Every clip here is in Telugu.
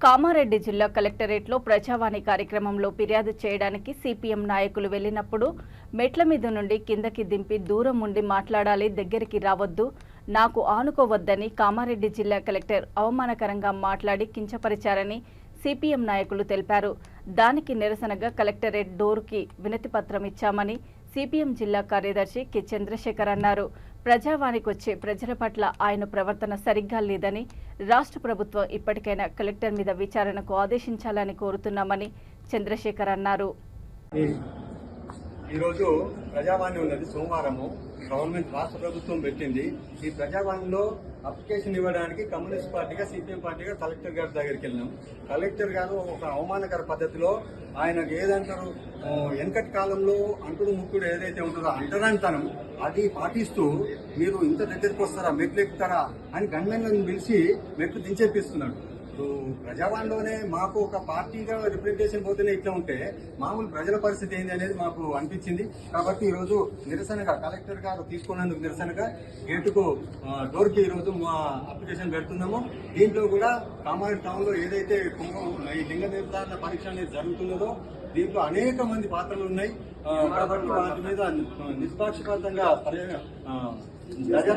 కామారెడ్డి జిల్లా కలెక్టరేట్లో ప్రజావాణి కార్యక్రమంలో ఫిర్యాదు చేయడానికి సిపిఎం నాయకులు వెళ్ళినప్పుడు మెట్ల మీద నుండి కిందకి దింపి దూరం ఉండి మాట్లాడాలి దగ్గరికి రావద్దు నాకు ఆనుకోవద్దని కామారెడ్డి జిల్లా కలెక్టర్ అవమానకరంగా మాట్లాడి కించపరిచారని సిపిఎం నాయకులు తెలిపారు. దానికి నిరసనగా కలెక్టరేట్ డోర్కి వినతిపత్రం ఇచ్చామని సిపిఎం జిల్లా కార్యదర్శి కె. చంద్రశేఖర్ అన్నారు. ప్రజావానికి వచ్చే ప్రజల పట్ల ఆయన ప్రవర్తన సరిగ్గా లేదని రాష్ట్ర ప్రభుత్వం ఇప్పటికైనా కలెక్టర్ మీద విచారణకు ఆదేశించాలని కోరుతున్నామని చంద్రశేఖర్ అన్నారు. ఈరోజు ప్రజావాణి ఉన్నది సోమవారము. గవర్నమెంట్ రాష్ట్ర ప్రభుత్వం పెట్టింది. ఈ ప్రజావాణిలో అప్లికేషన్ ఇవ్వడానికి కమ్యూనిస్ట్ పార్టీగా సిపిఎం పార్టీగా కలెక్టర్ గారి దగ్గరికి వెళ్ళినాం. కలెక్టర్ గారు ఒక అవమానకర పద్ధతిలో ఆయనకు ఏదంటారు వెనకటి కాలంలో అంటుడు ముక్కుడు ఏదైతే ఉంటుందో అంటరానితనం అది పాటిస్తూ మీరు ఇంత దగ్గరికి వస్తారా మెట్లు ఎక్కుతారా అని గన్మెన్లను పిలిచి మెట్లు దించేపిస్తున్నాడు. ప్రజావాణిలోనే మాకు ఒక పార్టీగా రిప్రజెంటేషన్ పోతేనే ఇట్లా ఉంటే మామూలు ప్రజల పరిస్థితి ఏంది అనేది మాకు అనిపించింది. కాబట్టి ఈరోజు నిరసనగా కలెక్టర్ గారు తీసుకున్నందుకు నిరసనగా గేటుకు డోర్కి ఈ రోజు మా అప్లికేషన్ పెడుతున్నాము. దీంట్లో కూడా కామారెడ్డి టౌన్లో ఏదైతే కుంభం ఈ లింగ నిర్ధారణ పరీక్ష అనేది జరుగుతున్నదో దీంట్లో అనేక మంది పాత్రలు ఉన్నాయి. కాబట్టి వాటి మీద నిష్పాక్షపాతంగా పర్య-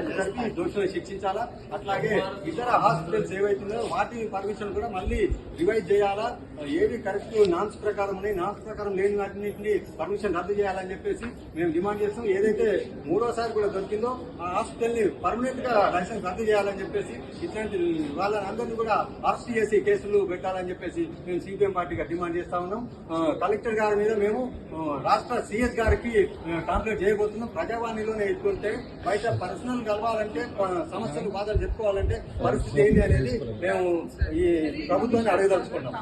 దోషులు శిక్షించాలా? అట్లాగే ఇతర హాస్పిటల్స్ ఏవైతున్నాయో వాటి పర్మిషన్ కూడా మళ్ళీ రివైజ్ చేయాలా? ఏవి కరెక్ట్ నాన్స్ ప్రకారం ఉన్నాయి నాన్స్ ప్రకారం లేని వాటిని పర్మిషన్ రద్దు చేయాలని చెప్పేసి మేము డిమాండ్ చేస్తాం. ఏదైతే మూడోసారి కూడా దొరికిందో ఆ హాస్పిటల్ని పర్మనెంట్గా లైసెన్స్ రద్దు చేయాలని చెప్పేసి ఇట్లాంటి వాళ్ళందరినీ కూడా అరెస్ట్ చేసి కేసులు పెట్టాలని చెప్పేసి మేము సిపిఎం పార్టీగా డిమాండ్ చేస్తా ఉన్నాం. కలెక్టర్ గారి మీద మేము రాష్ట్ర సిఎస్ గారికి కంప్లైంట్ చేయబోతున్నాం. ప్రజావాణిలోనే ఎత్తుకుంటే బయట పర్సనల్ కలవాలంటే సమస్యలు బాధలు చెప్పుకోవాలంటే పరిస్థితి ఏంటి అనేది మేము ఈ ప్రభుత్వాన్ని అడగదలుచుకున్నాం.